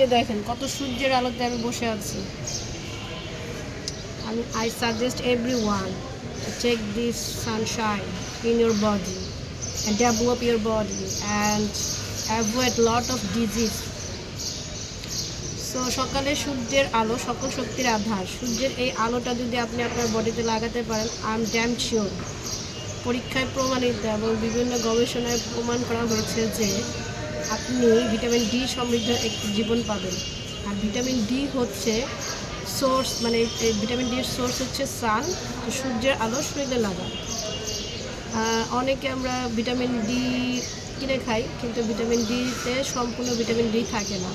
যে দেখেন, কত সূর্যের আলোতে আমি বসে আছি। আমি I suggest every one take this sunshine in your body and develop your body and avoid lot of disease so সকালে সূর্যের আলো সকল শক্তির আধার। সূর্যের এই আলোটা যদি আপনি আপনার বডিতে লাগাতে পারেন আই এম ড্যাম শিওর পরীক্ষায় প্রমাণিত এবং বিভিন্ন গবেষণায় প্রমাণ করা হয়েছে যে আপনি ভিটামিন ডি সমৃদ্ধ একটি জীবন পাবেন আর ভিটামিন ডি হচ্ছে সোর্স মানে ভিটামিন ডির সোর্স হচ্ছে সান সূর্যের আলো শরীরে লাগা অনেকে আমরা ভিটামিন ডি কিনে খাই, কিন্তু ভিটামিন ডিতে সম্পূর্ণ ভিটামিন ডি থাকে না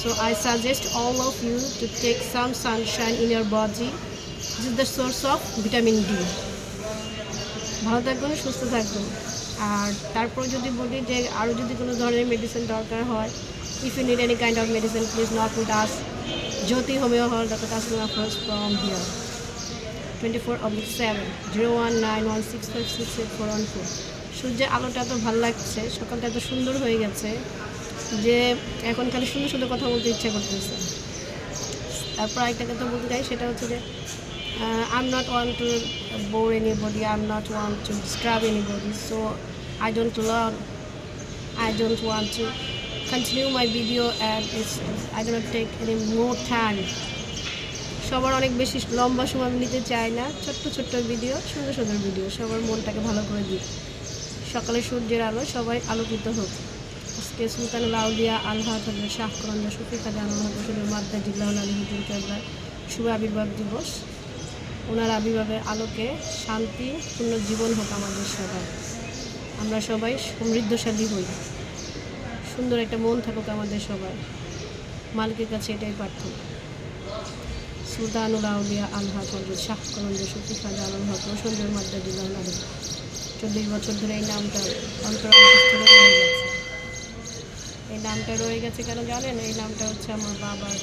so I suggest all of you to take some sunshine in your body. This is the source of vitamin D. ভালো থাকবেন, সুস্থ থাকবেন আর তারপর যদি বলি যে আরও যদি কোনো ধরনের মেডিসিন দরকার হয় if you need any kind of medicine please not with us Jyoti homeo hall doctor first from here twenty four oblique seven zero one nine one six five six eight four one four সূর্যের আলোটা এত ভালো লাগছে, সকালটা এত সুন্দর হয়ে গেছে যে এখন খালি সুন্দর সুন্দর কথা বলতে ইচ্ছা করতেছে। তারপর একটা কথা বলতে চাই, সেটা হচ্ছে যে want to bore anybody I am not want to disturb anybody so I don't learn I don't want to continue my video and it's I don't take any more time সবার অনেক বেশি লম্বা সময় আমি নিতে চাই না। ছোট্ট ছোট্ট ভিডিও সুন্দর সুন্দর ভিডিও সবার মনটাকে ভালো করে দিই। সকালে সূর্যের আলো, সবাই আলোকিত হোক। আজকে সুলতান লাউলিয়া, আলহাদ হজরত শাহ করন্দ শফিকা জানানো হোসেনের মাদ্দা জিল্লাহুল আলী হুজুর কেবলার শুভ আবির্ভাব দিবস। ওনার আবির্ভাবের আলোকে শান্তি, পূর্ণ জীবন হোক আমাদের সবাই আমরা সবাই সমৃদ্ধশালী হই। সুন্দর একটা মন থাকুক আমাদের সবাই মালিকের কাছে এটাই প্রার্থনা। সুলতানুল আউলিয়া আলহাদ হজরত শাহ করন্দ শফিকা জানানো হক রোশনদের মাদ্দা জিল্লাহুল আলী চল্লিশ বছর ধরে এই নামটা রয়ে গেছে। এই নামটা রয়ে গেছে কেন জানেন? এই নামটা হচ্ছে আমার বাবার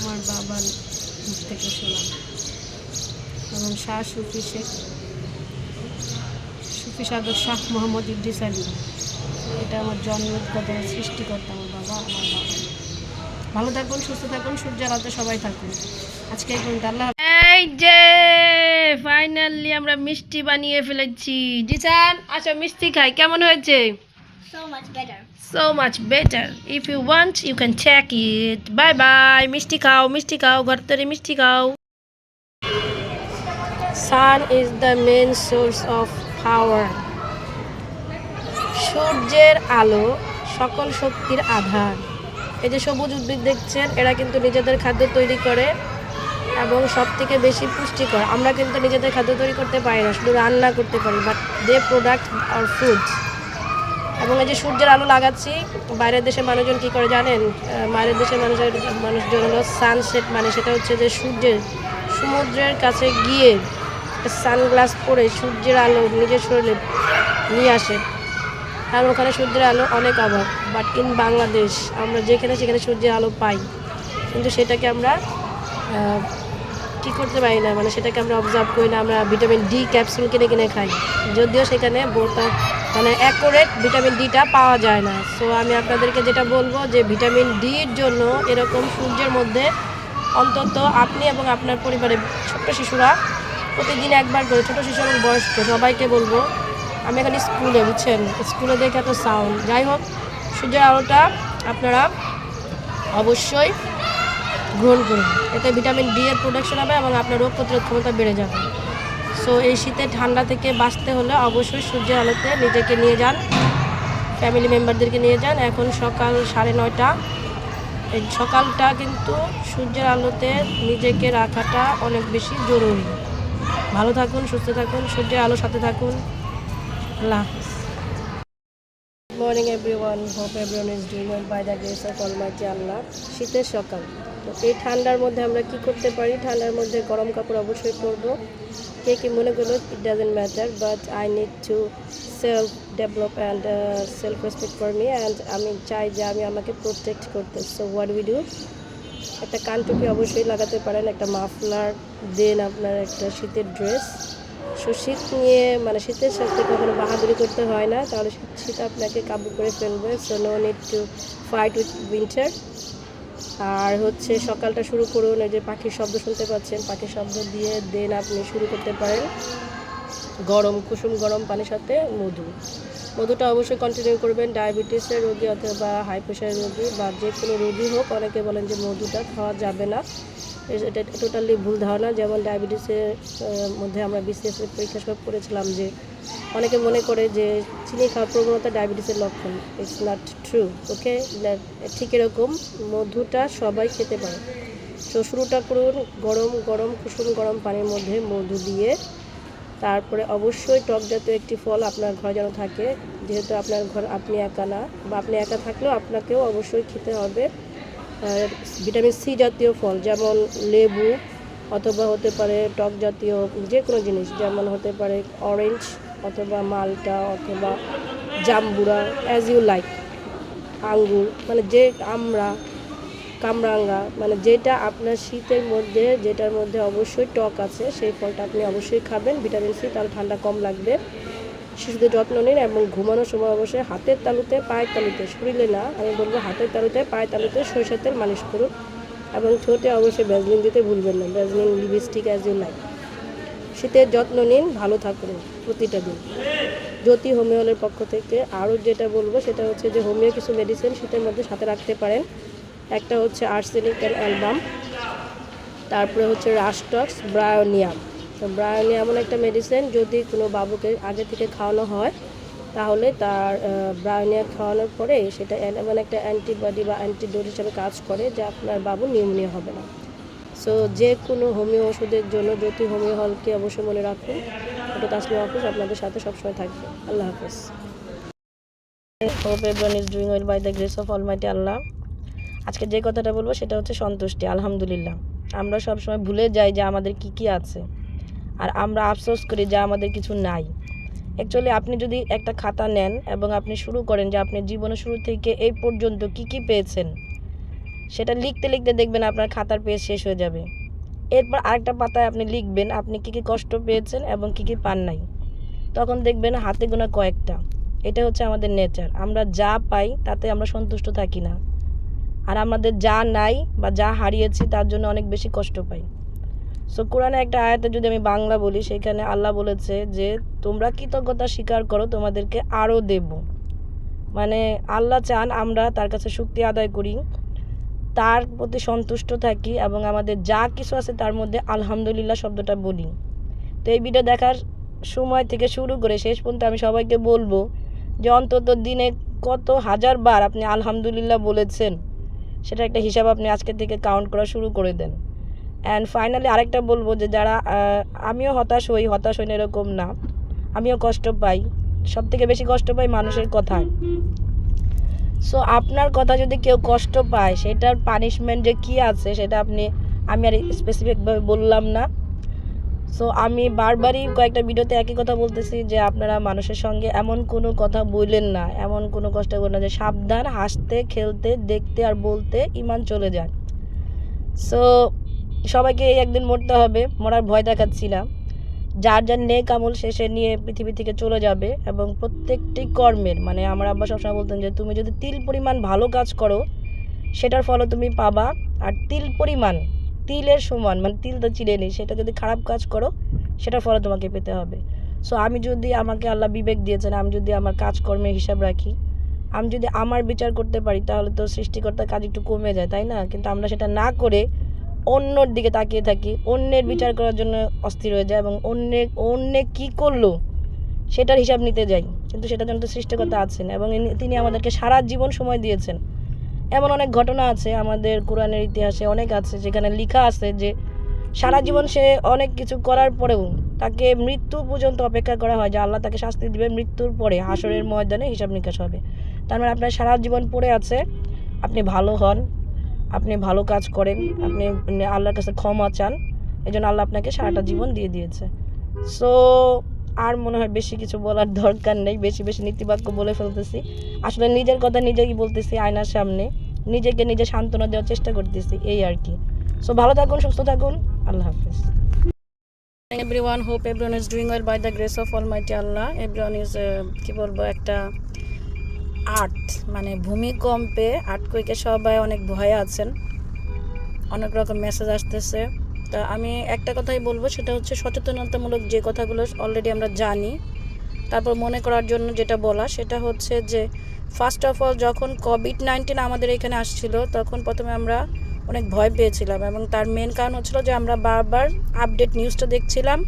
আমার বাবার মুখ থেকে শোনা এবং শাহ সুফি শেখ, সুফি সাধক শাহ মোহাম্মদ ইদ্রিস আলী। এটা আমার জন্মগত সৃষ্টিকর্তা আমার বাবা আমার বাবা। ভালো থাকুন, সুস্থ থাকুন, সূর্যের আলোতে সবাই থাকুন। আজকে এই পর্যন্ত আল্লাহ এই যে ফাইনালি আমরা মিষ্টি বানিয়ে ফেলেছি। জিসান আচ্ছা মিষ্টি খাই, কেমন হয়েছে? So much better. so much better. If you want, you can check it. Bye bye. Misty cow, Misty cow, Gartari Misty cow. Sun is the main source of power. সূর্যের আলো সকল শক্তির আধার এই যে সবুজ উদ্ভিদ দেখছেন এরা কিন্তু নিজেদের খাদ্য তৈরি করে এবং সব থেকে বেশি পুষ্টিকর আমরা কিন্তু নিজেদের খাদ্য তৈরি করতে পারি না শুধু রান্না করতে পারি but they product are foods এবং এই যে সূর্যের আলো লাগাচ্ছি, বাইরের দেশের মানুষজন কি করে জানেন? বাইরের দেশের মানুষের মানুষজন হলো সানসেট মানে সেটা হচ্ছে যে সূর্যের, সমুদ্রের কাছে গিয়ে সানগ্লাস পরে সূর্যের আলো নিজের শরীরে নিয়ে আসে। কারণ ওখানে সূর্যের আলো অনেক অভাব বাট ইন বাংলাদেশ আমরা যেখানে সেখানে সূর্যের আলো পাই। কিন্তু সেটাকে আমরা কি করতে পারি না? মানে সেটাকে আমরা অবজার্ভ করি না, আমরা ভিটামিন ডি ক্যাপসুল কিনে কিনে খাই। যদিও সেখানে বোটা মানে অ্যাকোরেট ভিটামিন ডিটা পাওয়া যায় না। সো আমি আপনাদেরকে যেটা বলব যে ভিটামিন ডির জন্য এরকম সূর্যের মধ্যে অন্তত আপনি এবং আপনার পরিবারের ছোট্ট শিশুরা প্রতিদিন একবার করে, ছোটো শিশু এবং বয়স্ক সবাইকে বলব, আমি এখানে স্কুলে, বুঝছেন? স্কুলে দেখে এত সাউন্ড যাই হোক, সূর্যের আলোটা আপনারা অবশ্যই গ্রহণ করুন। এতে ভিটামিন ডি এর প্রোডাকশন হবে এবং আপনার রোগ প্রতিরোধ ক্ষমতা বেড়ে যাবে। সো এই শীতে ঠান্ডা থেকে বাঁচতে হলে অবশ্যই সূর্যের আলোতে নিজেকে নিয়ে যান ফ্যামিলি মেম্বারদেরকে নিয়ে যান। এখন সকাল সাড়ে নয়টা। এই সকালটা কিন্তু সূর্যের আলোতে নিজেকে রাখাটা অনেক বেশি জরুরি। ভালো থাকুন, সুস্থ থাকুন, সূর্যের আলোর সাথে থাকুন। Allah good morning everyone hope everyone is doing by the grace of almighty Allah শীতের সকাল। তো এই ঠান্ডার মধ্যে আমরা কি করতে পারি? ঠান্ডার মধ্যে গরম কাপড় অবশ্যই পরবো। কে কি মনে করল it doesn't matter but I need to self develop and self respect for me and আমি চাই যে আমি আমাকে প্রোটেক্ট করতে। সো হোয়াট উই ডু একটা কানটুপি অবশ্যই লাগাতে পারেন, একটা মাফলার দেন আপনার একটা শীতের ড্রেস সো শীত নিয়ে মানে শীতের সাথে কখনো বাহাদুরি করতে হয় না, তাহলে শীত- শীত আপনাকে কাবু করে ফেলবে। So no need to fight with winter আর হচ্ছে সকালটা শুরু করুন, এই যে পাখির শব্দ শুনতে পাচ্ছেন, পাখির শব্দ দিয়ে দেন আপনি শুরু করতে পারেন। গরম, কুসুম গরম পানির সাথে মধু। মধুটা অবশ্যই কন্টিনিউ করবেন ডায়াবেটিসের রোগী অথবা হাই প্রেশারের রোগী বা যে কোনো রোগী হোক, অনেকে বলেন যে মধুটা খাওয়া যাবে না। এটা টোটালি ভুল ধারণা, যেমন ডায়াবেটিসের মধ্যে আমরা বিসিএস পরীক্ষা সব করেছিলাম যে অনেকে মনে করে যে চিনি খাওয়ার প্রবণতা ডায়াবেটিসের লক্ষণ। ইটস নট ট্রু ওকে ঠিক এরকম মধুটা সবাই খেতে পারে। তো শুরুটা করুন, গরম গরম, কুসুম, গরম পানির মধ্যে মধু দিয়ে। তারপরে অবশ্যই টক জাতীয় একটি ফল আপনার ঘরে যেন থাকে, যেহেতু আপনার ঘর, আপনি একা না, বা আপনি একা থাকলেও আপনাকেও অবশ্যই খেতে হবে। ভিটামিন সি জাতীয় ফল, যেমন লেবু অথবা হতে পারে টক জাতীয় যে কোনো জিনিস, যেমন হতে পারে অরেঞ্জ অথবা মালটা অথবা জাম্বুরা অ্যাজ ইউ লাইক আঙ্গুর মানে যে আমরা কামরাঙ্গা মানে যেটা আপনার শীতের মধ্যে, যেটার মধ্যে অবশ্যই টক আছে, সেই ফলটা আপনি অবশ্যই খাবেন, ভিটামিন সি তাহলে ঠান্ডা কম লাগবে। শিশুদের যত্ন নিন এবং ঘুমানোর সময় অবশ্যই হাতের তালুতে, পায়ের তালুতে, শরীরে না, আমি বলব হাতের তালুতে, পায়ের তালুতে সরিষার তেল মালিশ করুন এবং ঠোঁটে অবশ্যই ভ্যাজলিন দিতে ভুলবেন না, Vaseline, lipstick as you like শীতের যত্ন নিন, ভালো থাকুন প্রতিটা দিন। জ্যোতি হোমিওলের পক্ষ থেকে আরও যেটা বলব, সেটা হচ্ছে যে হোমিও কিছু মেডিসিন শীতের মধ্যে সাথে রাখতে পারেন। একটা হচ্ছে আর্সেনিক অ্যালবাম তারপরে হচ্ছে রাস্টক্স ব্রায়োনিয়াম তো ব্রায়োনিয়াম এমন একটা মেডিসিন যদি কোনো বাবুকে আগে থেকে খাওয়ানো হয়, তাহলে তার ব্রায়োনিয়া খাওয়ানোর পরে সেটা এমন একটা অ্যান্টিবডি বা অ্যান্টিডোট হিসাবে কাজ করে যে আপনার বাবু নিউমোনিয়া হবে না। সো যে কোনো হোমিও ওষুধের জন্য জ্যোতি হোমিও হলকে অবশ্যই মনে রাখুন। ওটা তাসলিম হাফিজ আপনাদের সাথে সবসময় থাকবে। আল্লাহ হাফিজ। Hope everyone is doing well by the grace of almighty Allah আজকে যে কথাটা বলব সেটা হচ্ছে সন্তুষ্টি, আলহামদুলিল্লাহ। আমরা সবসময় ভুলে যাই যে আমাদের কি কি আছে। আর আমরা আফসোস করি যে আমাদের কিছু নাই। অ্যাকচুয়ালি আপনি যদি একটা খাতা নেন এবং আপনি শুরু করেন যে আপনি জীবনের শুরু থেকে এই পর্যন্ত কি কি পেয়েছেন, সেটা লিখতে লিখতে দেখবেন আপনার খাতার পেজ শেষ হয়ে যাবে। এরপর আরেকটা পাতায় আপনি লিখবেন আপনি কি কি কষ্ট পেয়েছেন এবং কি কি পান নাই। তখন দেখবেন হাতে গোনা কয়েকটা। এটা হচ্ছে আমাদের নেচার আমরা যা পাই তাতে আমরা সন্তুষ্ট থাকি না। আর আমাদের যা নাই বা যা হারিয়েছি তার জন্য অনেক বেশি কষ্ট পাই। সো কোরআনে একটা আয়াতে যদি আমি বাংলা বলি, সেখানে আল্লাহ বলেছে যে, তোমরা কৃতজ্ঞতা স্বীকার করো, তোমাদেরকে আরও দেব। মানে আল্লাহ চান আমরা তার কাছে শক্তি আদায় করি, তার প্রতি সন্তুষ্ট থাকি এবং আমাদের যা কিছু আছে তার মধ্যে আলহামদুলিল্লাহ শব্দটা বলি। তো এই ভিডিও দেখার সময় থেকে শুরু করে শেষ পর্যন্ত আমি সবাইকে বলব যে, অন্তত দিনে কত হাজার বার আপনি আলহামদুলিল্লাহ বলেছেন, সেটা একটা হিসাব আপনি আজকে থেকে কাউন্ট করা শুরু করে দেন। অ্যান্ড ফাইনালি আরেকটা বলব যে যারা আমিও হতাশ হই হতাশ হই এরকম না। আমিও কষ্ট পাই। সব থেকে বেশি কষ্ট পাই মানুষের কথায় সো আপনার কথা যদি কেউ কষ্ট পায়, সেটার পানিশমেন্ট যে কী আছে, সেটা আপনি, আমি আর স্পেসিফিকভাবে বললাম না। সো আমি বারবারই কয়েকটা ভিডিওতে একই কথা বলতেছি যে আপনারা মানুষের সঙ্গে এমন কোনো কথা বললেন না। এমন কোনো কষ্ট করবেন না যে সাবধান হাসতে, খেলতে, দেখতে আর বলতে ইমান চলে যায়। সো সবাইকে এই একদিন মরতে হবে, মরার ভয় দেখাচ্ছি না। যার যার নেক আমল শেষে নিয়ে পৃথিবী থেকে চলে যাবে এবং প্রত্যেকটি কর্মের মানে আমার আব্বা সবসময় বলতেন যে তুমি যদি তিল পরিমাণ ভালো কাজ করো, সেটার ফলও তুমি পাবা। আর তিল পরিমাণ, তিলের সমান মানে তিল তো চিড়ে নেই, সেটা যদি খারাপ কাজ করো, সেটার ফলে তোমাকে পেতে হবে। সো আমি যদি আমাকে আল্লাহ বিবেক দিয়েছেন, আমি যদি আমার কাজকর্মের হিসাব রাখি, আমি যদি আমার বিচার করতে পারি, তাহলে তো সৃষ্টিকর্তার কাজ একটু কমে যায়, তাই না? কিন্তু আমরা সেটা না করে অন্যর দিকে তাকিয়ে থাকি অন্যের বিচার করার জন্য অস্থির হয়ে যায় এবং অন্যের অন্যে কী করল সেটার হিসাব নিতে যাই। কিন্তু সেটার জন্য তো সৃষ্টিকর্তা আছেন এবং তিনি আমাদেরকে সারা জীবন সময় দিয়েছেন। এমন অনেক ঘটনা আছে আমাদের কোরআনের ইতিহাসে অনেক আছে যেখানে লেখা আছে যে সারা জীবন সে অনেক কিছু করার পরেও তাকে মৃত্যু পর্যন্ত অপেক্ষা করা হয় যে আল্লাহ তাকে শাস্তি দিবে মৃত্যুর পরে হাসরের ময়দানে হিসাব নিকাশ হবে। তার মানে আপনার সারা জীবন পড়ে আছে আপনি ভালো হন আপনি ভালো কাজ করেন, আপনি আল্লাহর কাছে ক্ষমা চান এই জন্য আল্লাহ আপনাকে সারাটা জীবন দিয়ে দিয়েছে। সো আর মনে হয় বেশি কিছু বলার দরকার নেই, বেশি বেশি নীতিবাক্য বলে ফেলতেছি। আসলে নিজের কথা নিজেই বলতেছি আয়নার সামনে, নিজেকে নিজে সান্ত্বনা দেওয়ার চেষ্টা করতেছি, এই আর কি। সো ভালো থাকুন, সুস্থ থাকুন, আল্লাহ হাফিজ। Everyone hope everyone is doing well by the grace of almighty Allah everyone is কি বলব, একটা আর্ট মানে ভূমিকম্পে আর্টকুইকে সবাই অনেক ভয়ে আছেন। অনেক রকম মেসেজ আসতেছে। তা আমি একটা কথাই বলব, সেটা হচ্ছে সচেতনতামূলক যে কথাগুলো অলরেডি আমরা জানি, তারপর মনে করার জন্য যেটা বলা, সেটা হচ্ছে যে ফার্স্ট অফ অল যখন কোভিড নাইন্টিন আমাদের এখানে আসছিল, তখন প্রথমে আমরা অনেক ভয় পেয়েছিলাম এবং তার মেন কারণ হচ্ছিল যে আমরা বারবার আপডেট নিউজটা দেখছিলাম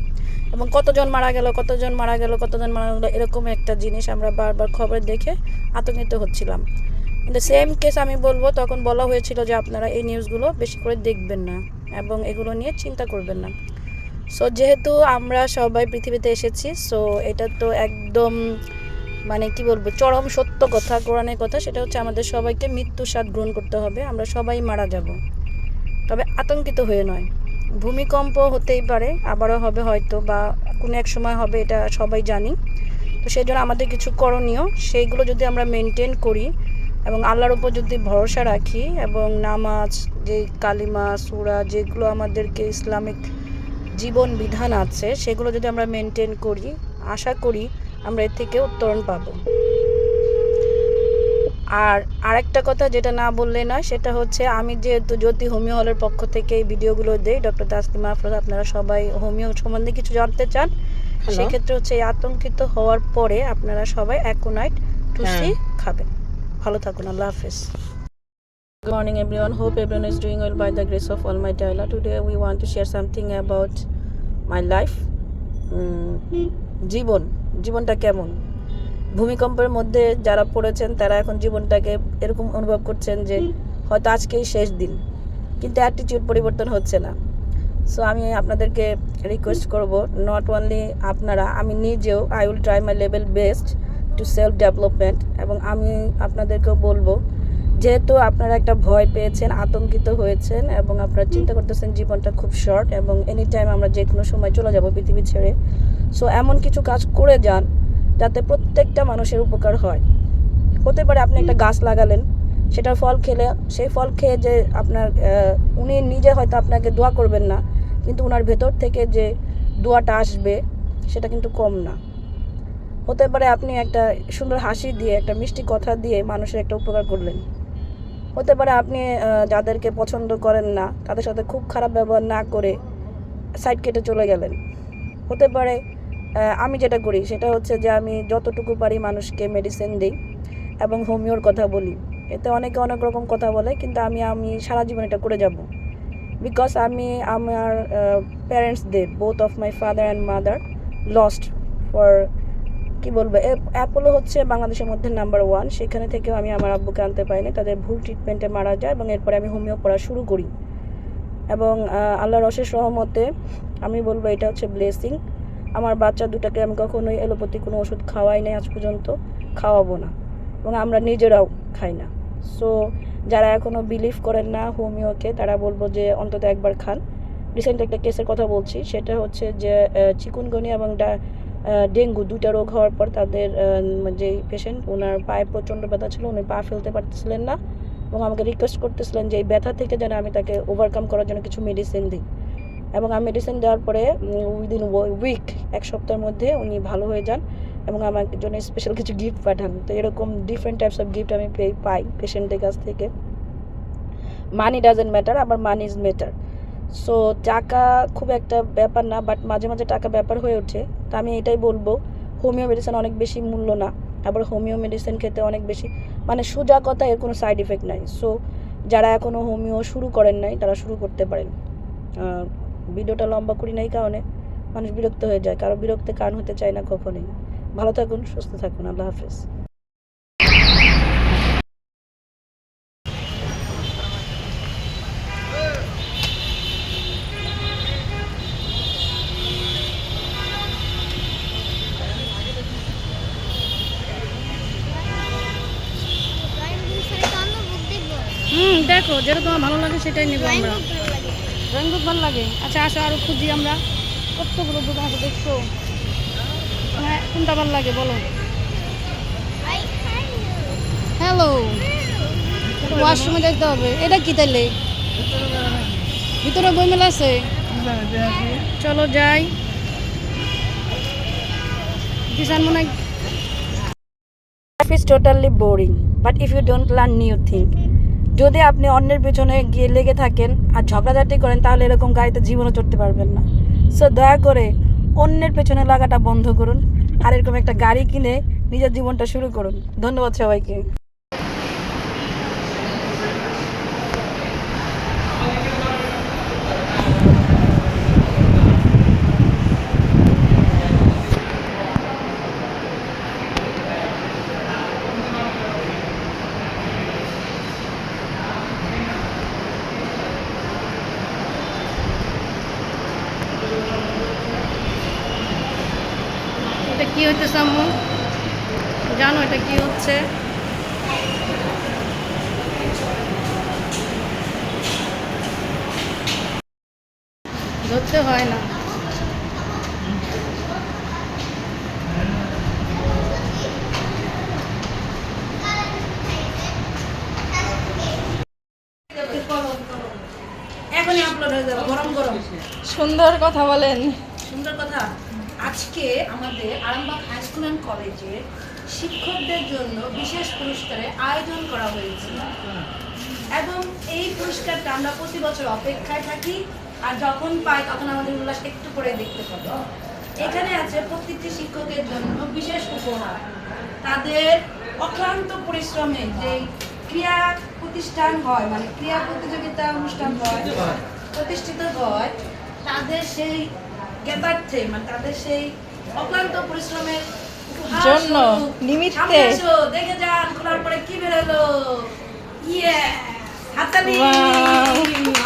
এবং কতজন মারা গেল, কতজন মারা গেল, কতজন মারা গেল এরকম একটা জিনিস আমরা বারবার খবর দেখে আতঙ্কিত হচ্ছিলাম। কিন্তু সেম কেস আমি বলব, তখন বলা হয়েছিল যে আপনারা এই নিউজগুলো বেশি করে দেখবেন না এবং এগুলো নিয়ে চিন্তা করবেন না। সো যেহেতু আমরা সবাই পৃথিবীতে এসেছি সো এটা তো একদম মানে কি বলব, চরম সত্য কথা, কোরআনের কথা, সেটা হচ্ছে আমাদের সবাইকে মৃত্যুর স্বাদ গ্রহণ করতে হবে, আমরা সবাই মারা যাব। তবে আতঙ্কিত হয়ে নয়। ভূমিকম্প হতেই পারে, আবারও হবে হয়তো বা কোনো এক সময় হবে, এটা সবাই জানি। তো সেই জন্য আমাদের কিছু করণীয়, সেইগুলো যদি আমরা মেনটেন করি এবং আল্লাহর উপর যদি ভরসা রাখি এবং নামাজ, যে কালিমা, সুরা, যেগুলো আমাদেরকে ইসলামিক জীবন বিধান আছে, সেগুলো যদি আমরা মেনটেন করি, আশা করি আমরা এর থেকে উত্তরণ পাবো। আর আরেকটা কথা যেটা না বললে নয় সেটা হচ্ছে আমি যেহেতু জ্যোতি হোমিও হলের পক্ষ থেকে এই ভিডিওগুলো দেই ডক্টর তাসলিমা আফরোজ আপনারা সবাই হোমিও সম্বন্ধে কিছু জানতে চান সেক্ষেত্রে হচ্ছে এই আতঙ্কিত হওয়ার পরে আপনারা সবাই অ্যাকোনাইট টুসি খাবেন ভালো থাকুন আল্লাহ হাফেজ Good morning everyone. Hope everyone is doing well by the grace of Almighty Allah. Today we want to share something about my life. উম, জীবন জীবনটা কেমন ভূমিকম্পের মধ্যে যারা পড়েছেন তারা এখন জীবনটাকে এরকম অনুভব করছেন যে হয়তো আজকেই শেষ দিন। কিন্তু অ্যাটিটিউড পরিবর্তন হচ্ছে না। সো আমি আপনাদেরকে রিকোয়েস্ট করব নট অনলি আপনারা আমি নিজেও I will try my level best to self development এবং আমি আপনাদেরকেও বলব যেহেতু আপনারা একটা ভয় পেয়েছেন আতঙ্কিত হয়েছেন এবং আপনারা চিন্তা করতেছেন জীবনটা খুব শর্ট এবং এনি টাইম আমরা যে কোনো সময় চলে যাব পৃথিবী ছেড়ে সো এমন কিছু কাজ করে যান যাতে প্রত্যেকটা মানুষের উপকার হয়। হতে পারে আপনি একটা গাছ লাগালেন, সেটার ফল খেলে, সেই ফল খেয়ে যে আপনার উনি নিজে হয়তো আপনাকে দোয়া করবেন না, কিন্তু ওনার ভেতর থেকে যে দোয়াটা আসবে, সেটা কিন্তু কম না। হতে পারে আপনি একটা সুন্দর হাসি দিয়ে, একটা মিষ্টি কথা দিয়ে মানুষের একটা উপকার করলেন। হতে পারে আপনি যাদেরকে পছন্দ করেন না, তাদের সাথে খুব খারাপ ব্যবহার না করে সাইড কেটে চলে গেলেন। হতে পারে আমি যেটা করি সেটা হচ্ছে যে আমি যতটুকু পারি মানুষকে মেডিসিন দিই এবং হোমিওর কথা বলি। এতে অনেকে অনেক রকম কথা বলে, কিন্তু আমি আমি সারা জীবন এটা করে যাব। বিকজ আমি, আমার প্যারেন্টসদের both of my father and mother lost for কি বলব অ্যাপোলো হচ্ছে বাংলাদেশের মধ্যে নাম্বার ওয়ান সেখানে থেকেও আমি আমার আব্বুকে আনতে পারিনি। তাদের ভুল ট্রিটমেন্টে মারা যায় এবং এরপরে আমি হোমিও পড়া শুরু করি। এবং আল্লাহর অশেষ রহমতে আমি বলব এটা হচ্ছে ব্লেসিং আমার বাচ্চা দুটাকে আমি কখনোই এলোপ্যাথি কোনো ওষুধ খাওয়াই নাই আজ পর্যন্ত, খাওয়াবো না এবং আমরা নিজেরাও খাই না। সো যারা এখনও বিলিভ করেন না হোমিওকে, তারা বলব যে অন্তত একবার খান। রিসেন্ট একটা কেসের কথা বলছি, সেটা হচ্ছে যে চিকুনগুনি এবং ডেঙ্গু দুইটা রোগ হওয়ার পর তাদের যেই পেশেন্ট ওনার পায়ে প্রচণ্ড ব্যথা ছিল, উনি পা ফেলতে পারতেছিলেন না এবং আমাকে রিকোয়েস্ট করতেছিলেন যে এই ব্যথা থেকে যেন আমি তাকে ওভারকাম করার জন্য কিছু মেডিসিন দিই। এবং আমি মেডিসিন দেওয়ার পরে উইদিন উইক এক সপ্তাহের মধ্যে উনি ভালো হয়ে যান এবং আমার জন্য স্পেশাল কিছু গিফট পাঠান। তো এরকম ডিফারেন্ট টাইপস অফ গিফট আমি পাই পেশেন্টের কাছ থেকে। মানি ডাজেন্ট ম্যাটার আবার মানি ইজ ম্যাটার সো টাকা খুব একটা ব্যাপার না বাট মাঝে মাঝে টাকা ব্যাপার হয়ে ওঠে। তা আমি এটাই বলব হোমিও মেডিসিন অনেক বেশি মূল্য না, আবার হোমিও মেডিসিন খেতে অনেক বেশি মানে সোজা কথা এর কোনো সাইড এফেক্ট নাই। সো যারা এখনও হোমিও শুরু করেন নাই, তারা শুরু করতে পারেন। ভিডিওটা লম্বা করি নাই কারণে মানুষ বিরক্ত হয়ে যায়। কারও বিরক্তের কারণ হতে চায় না কখনোই। ভালো থাকুন, সুস্থ থাকুন। আল্লাহ হাফিজ। দেখো, যেটা তোমার ভালো লাগে সেটাই নেব আমরা। ড্রয়িং বুক ভালো লাগে? আচ্ছা আসো, আরও খুঁজি আমরা। কতগুলো দোকান আছে দেখছ? হ্যাঁ কোনটা ভালো লাগে বলো? হ্যালো ওয়াশরুমে যাইতে হবে। এটা কি তাইলে? ভিতরে বই মেলা আছে? চলো, যাই। দিশান মনে life is totally boring but if you don't learn new thing যদি আপনি অন্যের পেছনে গিয়ে লেগে থাকেন আর ঝগড়াঝাটি করেন, তাহলে এরকম গাড়িতে জীবনও চড়তে পারবেন না। সো দয়া করে অন্যের পেছনে লাগাটা বন্ধ করুন আর এরকম একটা গাড়ি কিনে নিজের জীবনটা শুরু করুন। ধন্যবাদ সবাইকে এটা কি হইতেছে আম্মু। জানো এটা কি হচ্ছে? ধরতে হয় না। সুন্দর কথা বলেন। সুন্দর কথা। আজকে আমাদের আরামবাগ হাই স্কুল অ্যান্ড কলেজে শিক্ষকদের জন্য বিশেষ পুরস্কারের আয়োজন করা হয়েছে। এবং এই পুরস্কারটা আমরা প্রতি বছর অপেক্ষায় থাকি, আর যখন পাই তখন আমাদের উল্লাস একটু করে দেখতে পাবো। এখানে আছে প্রত্যেকটি শিক্ষকের জন্য বিশেষ উপহার। তাদের অক্লান্ত পরিশ্রমে যে ক্রিয়া প্রতিষ্ঠান হয় মানে ক্রিয়া প্রতিযোগিতা অনুষ্ঠান হয়, প্রতিষ্ঠিত হয়, তাদের সেই জ্ঞাতার্থে মানে তাদের সেই অক্লান্ত পরিশ্রমের জন্য, নিমিত্তে। দেখে যান খোলার পরে কি বেরোলো ইয়ে Wow!